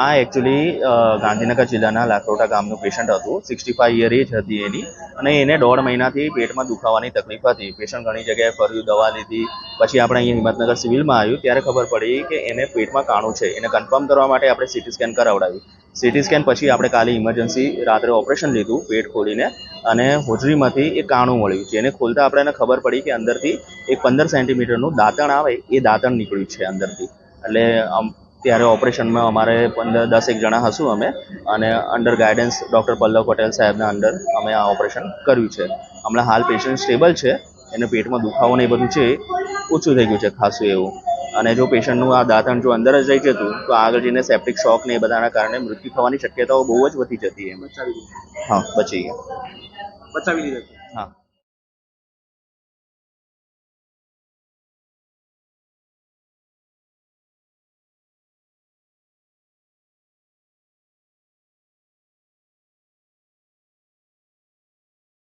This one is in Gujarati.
આ એકચ્યુઅલી ગાંધીનગર જિલ્લાના લાખરોટા ગામનું પેશન્ટ હતું. સિક્સટી ફાઈવ યર એજ હતી એની. અને એને દોઢ મહિનાથી પેટમાં દુખાવાની તકલીફ હતી. પેશન્ટ ઘણી જગ્યાએ ફર્યું, દવા લીધી. પછી આપણે અહીંયા હિંમતનગર સિવિલમાં આવ્યું, ત્યારે ખબર પડી કે એને પેટમાં કાણું છે. એને કન્ફર્મ કરવા માટે આપણે સીટી સ્કેન કરાવડાવ્યું સીટી સ્કેન પછી આપણે કાલે ઇમરજન્સી રાત્રે ઓપરેશન લીધું, પેટ ખોલીને. અને હોજરીમાંથી એ કાણું મળ્યું, જેને ખોલતા આપણે એને ખબર પડી કે અંદરથી એક પંદર સેન્ટીમીટરનું દાંતણ આવે. એ દાંતણ નીકળ્યું છે અંદરથી. એટલે આમ ત્યારે ઓપરેશનમાં અમારે પંદર દસ એક જણા હશું અમે. અને under guidance doctor Pallav Patel સાહેબના અંડર અમે આ ઓપરેશન કર્યું છે. હમણાં હાલ પેશન્ટ સ્ટેબલ છે. એને પેટમાં દુખાવો ને એ બધું છે. ઓછું થઈ ગયું છે ખાસું એવું. અને જો પેશન્ટનું આ દાંતણ જો અંદર જ રહી જતું તો આગળ જઈને સેપ્ટિક શોક ને એ બધાના કારણે મૃત્યુ થવાની શક્યતાઓ બહુ જ વધી જતી એમ હા બચી ગયા. બચાવી લીધા. હા.